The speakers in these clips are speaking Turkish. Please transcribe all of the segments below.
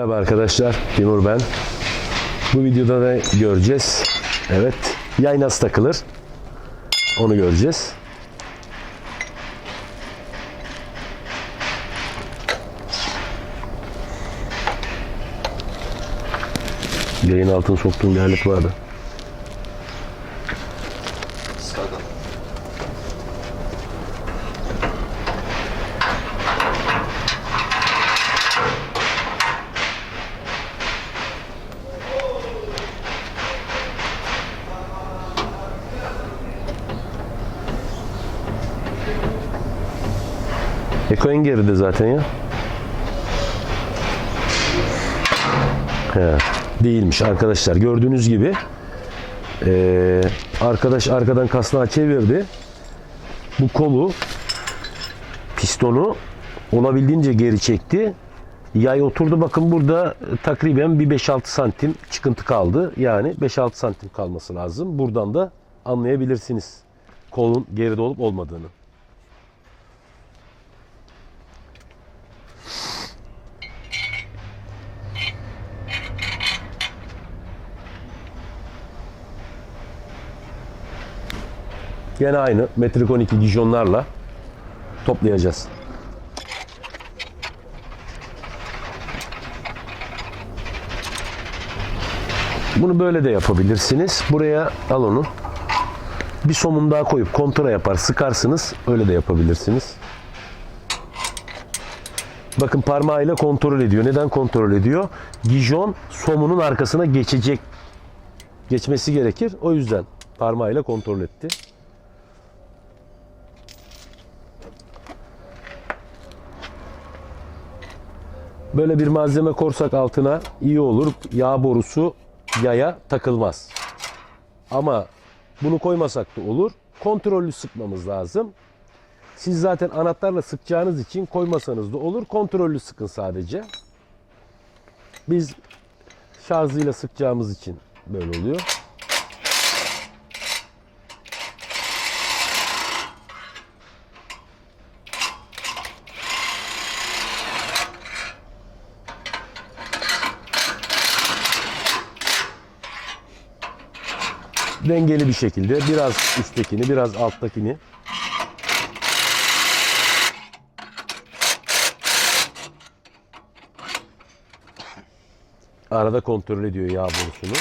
Merhaba arkadaşlar, Timur ben. Bu videoda da göreceğiz. Evet, yay nasıl takılır? Onu göreceğiz. Yayın altına soktuğum bir alet vardı. Eko en geride zaten ya. He, değilmiş arkadaşlar. Gördüğünüz gibi eee, arkadaş arkadan kasnağı çevirdi. Bu kolu pistonu olabildiğince geri çekti. Yay oturdu. Bakın burada takriben bir 5-6 santim çıkıntı kaldı. Yani 5-6 santim kalması lazım. Buradan da anlayabilirsiniz kolun geride olup olmadığını. Gene aynı metrik 12 dijonlarla toplayacağız. Bunu böyle de yapabilirsiniz. Buraya al onu. Bir somun daha koyup kontura yapar sıkarsınız. Öyle de yapabilirsiniz. Bakın parmağıyla kontrol ediyor. Neden kontrol ediyor? Dijon somunun arkasına geçecek. Geçmesi gerekir. O yüzden parmağıyla kontrol etti. Böyle bir malzeme korsak altına iyi olur. Yağ borusu yaya takılmaz. Ama bunu koymasak da olur. Kontrollü sıkmamız lazım. Siz zaten anahtarla sıkacağınız için koymasanız da olur. Kontrollü sıkın sadece. Biz şarjıyla sıkacağımız için böyle oluyor. Dengeli bir şekilde biraz üsttekini biraz alttakini arada kontrol ediyor yağ borusunu.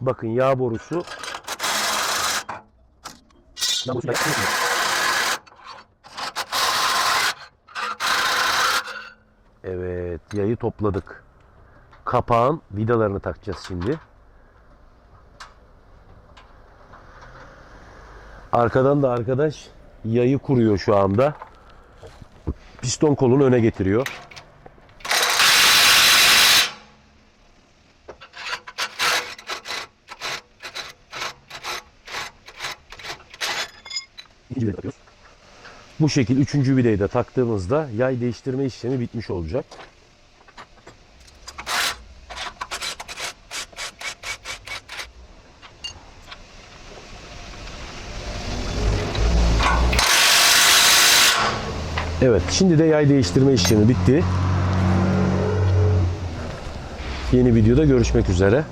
Bakın yağ borusu Evet, yayı topladık. Kapağın vidalarını takacağız şimdi. Arkadan da arkadaş yayı kuruyor şu anda. Piston kolunu öne getiriyor. İkinci vidayı takıyoruz. Bu şekil üçüncü vidayı da taktığımızda yay değiştirme işlemi bitmiş olacak. Evet, şimdi de yay değiştirme işlemi bitti. Yeni videoda görüşmek üzere.